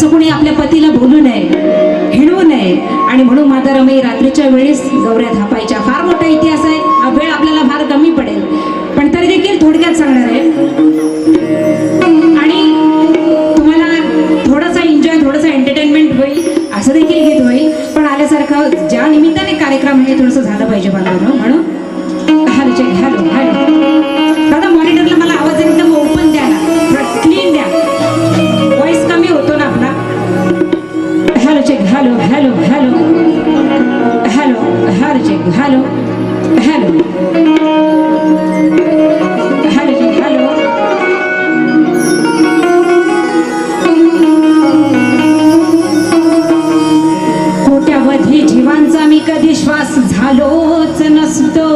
असं कोणी आपल्या पतीला बोलू नये हिणवू नये. आणि म्हणून माता रमई रात्रीच्या वेळेस गौऱ्या थापायच्या फार मोठा इतिहास आहे. हा वेळ आपल्याला फार कमी पडेल. पण तरी देखील थोडक्यात सांगणार आहे. आणि तुम्हाला थोडासा एन्जॉय थोडासा एंटरटेनमेंट होईल. असं देखील घेत होईल. पण आल्यासारखं ज्या निमित्ताने कार्यक्रम हे थोडंसं झालं पाहिजे बांधवांना. म्हणून हा विचार घ्या Jingu. Hello. Hello. Hello, Jingu. Hello. कोट्यावधी जीवांचा मी कधी श्वास झालोच नसतो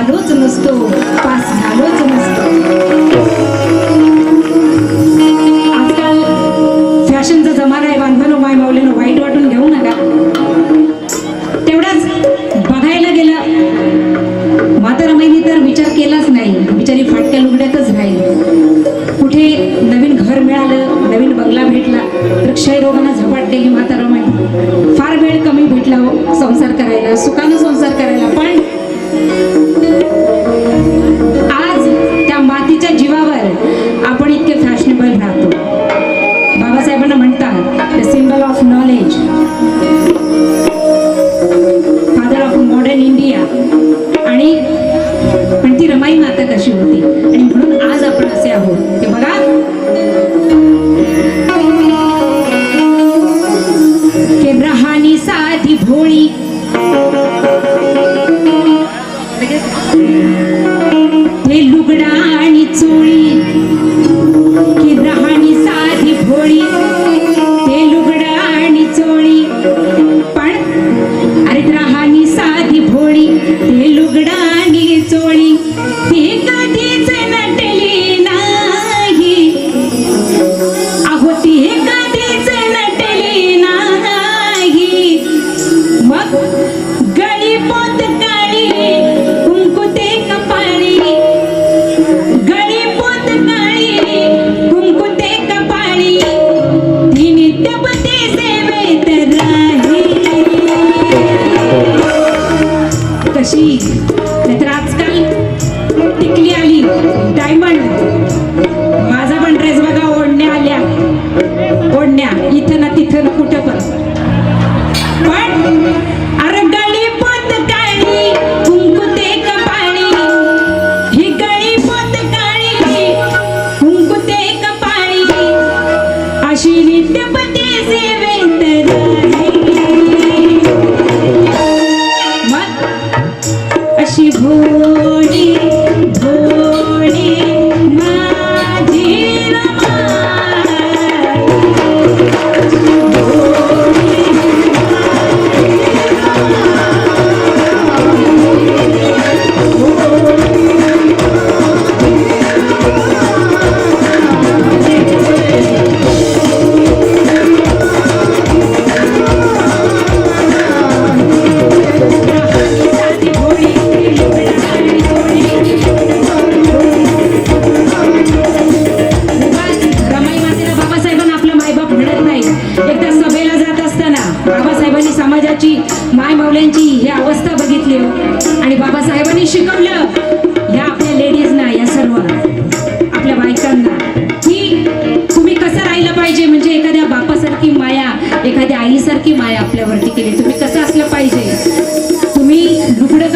а до столу пас.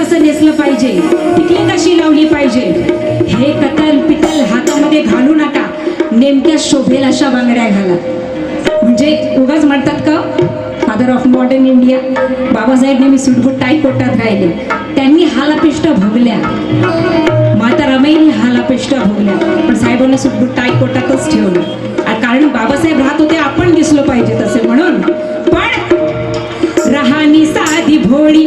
कसं नेसलं पाहिजे टिकली कशी लावली पाहिजे हे कतल पितल हातामध्ये घालू नका. नेमक्या शोभेल अशा बांगड्या घाला. म्हणजे उगाच म्हणतात का father of modern India Babasaheb नेहमी सुटगुट टाई कोटात राहिले त्यांनी हालापिष्ट भोगल्या. माता रमाईने हालापिष्ट भोगल्या. पण साहेबांना सुटबुट टाई कोटातच ठेवलं. कारण बाबासाहेब राहत होते आपण दिसलो पाहिजे तसे म्हणून. पण रहाणी साधी भोळी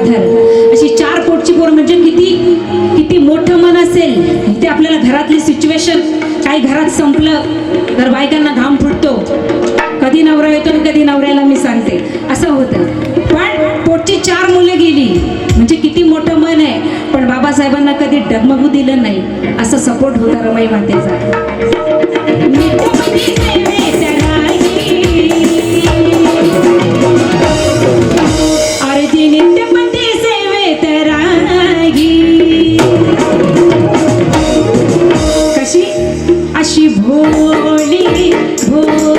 काही घरात संपलं तर बायकांना घाम फुटतो. कधी नवरा येतो आणि कधी नवऱ्याला मी सांगते. असं होतं. पण पोटची चार मुलं गेली. म्हणजे किती मोठं मन आहे. पण बाबासाहेबांना कधी डगमगू दिलं नाही. असं सपोर्ट होता रमाई मातेचा. যদি ভোর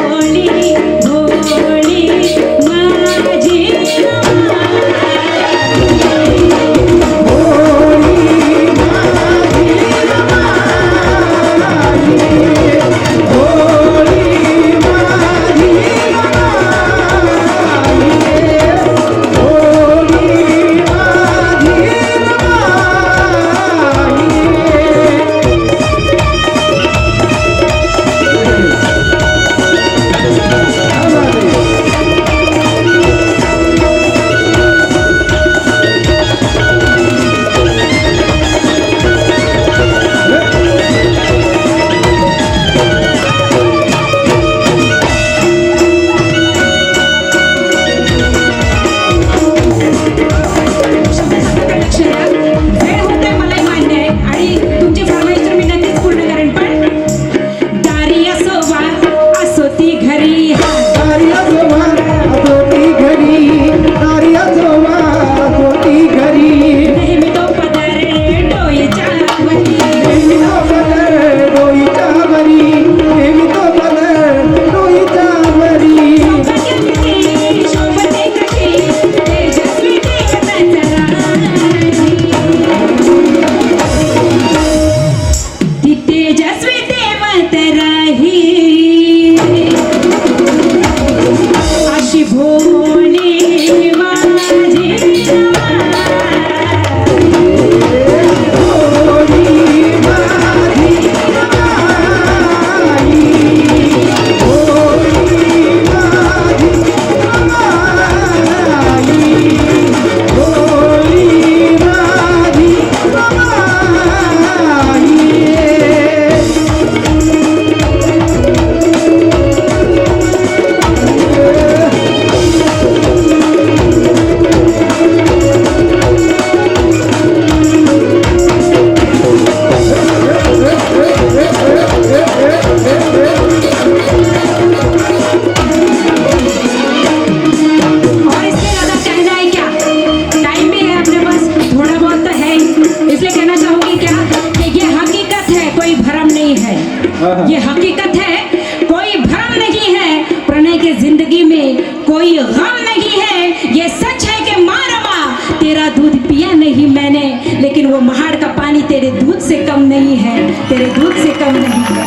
कम नहीं है तेरे दूध से कम नहीं है।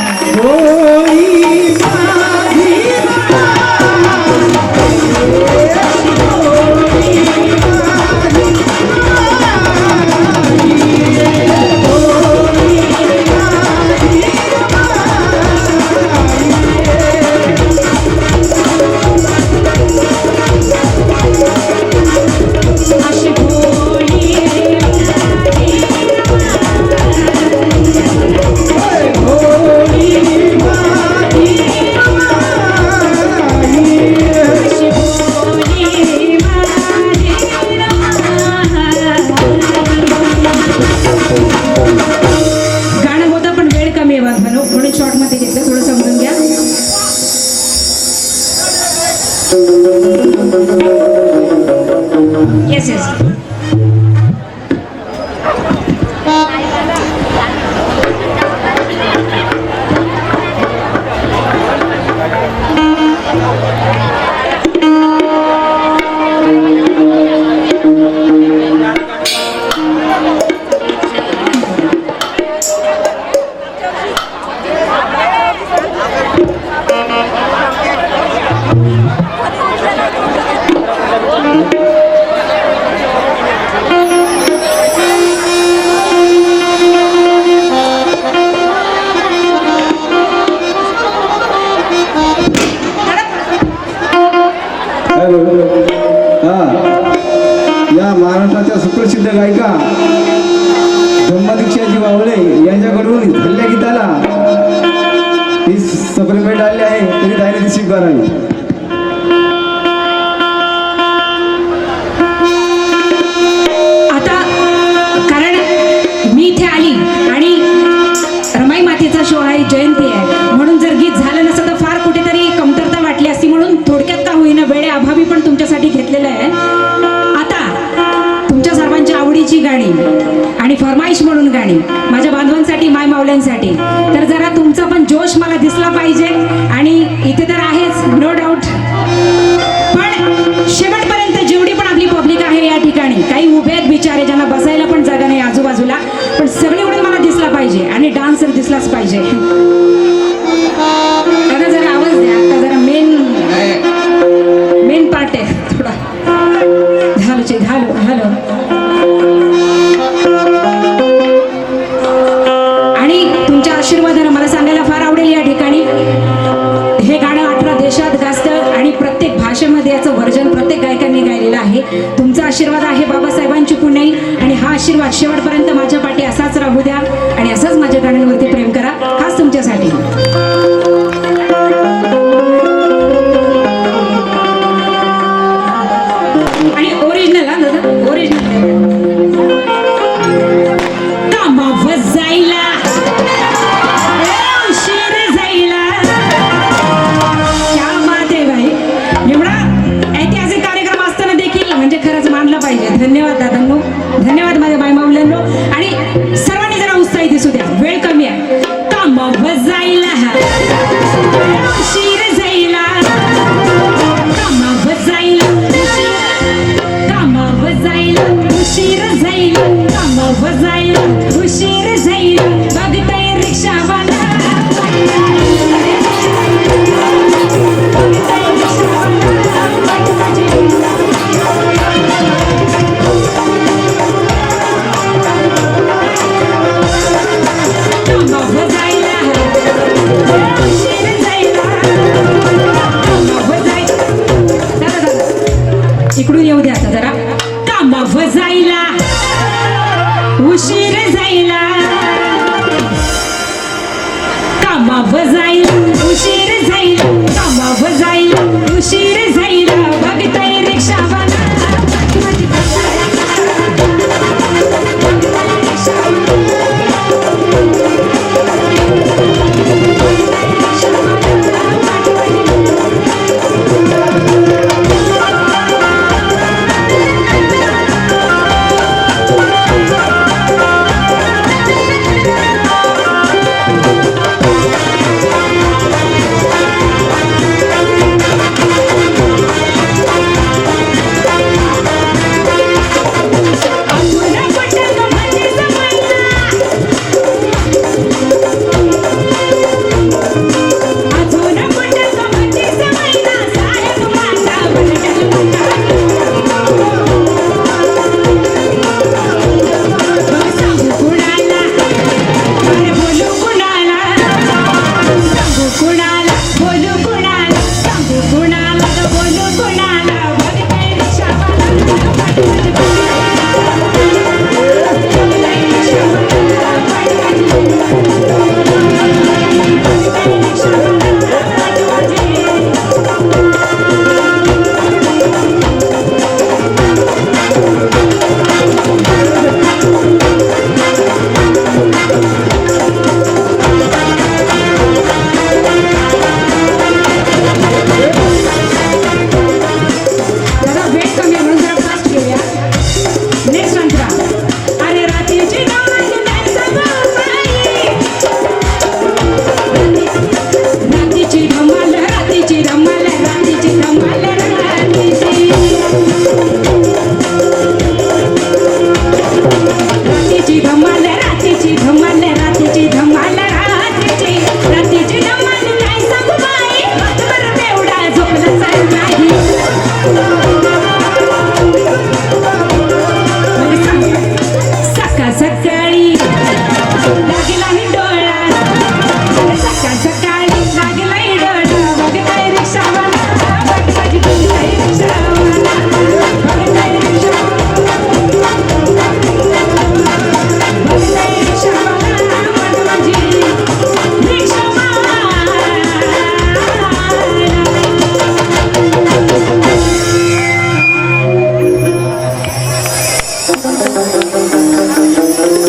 हॅलो हा. या महाराष्ट्राच्या सुप्रसिद्ध गायिका ब्रह्मदीक्षाजी वावळे यांच्याकडून हल्ल्या गीताला ही सप्रेमेंट आली आहे तरी त्याने ती स्वीकारावी. गाणी माझ्या बांधवांसाठी माय मावल्यांसाठी. तर जरा तुमचा पण जोश मला दिसला पाहिजे. आणि इथे तर आहेच नो डाऊट पण शेवटपर्यंत जेवढी पण आपली पब्लिक आहे या ठिकाणी काही उभे आहेत बिचारे ज्यांना बसायला पण जागा नाही आजूबाजूला पण सगळी उडून मला दिसला पाहिजे आणि डान्सर दिसलाच पाहिजे. आता जरा आवाज द्या आता जरा मेन मेन पार्ट आहे.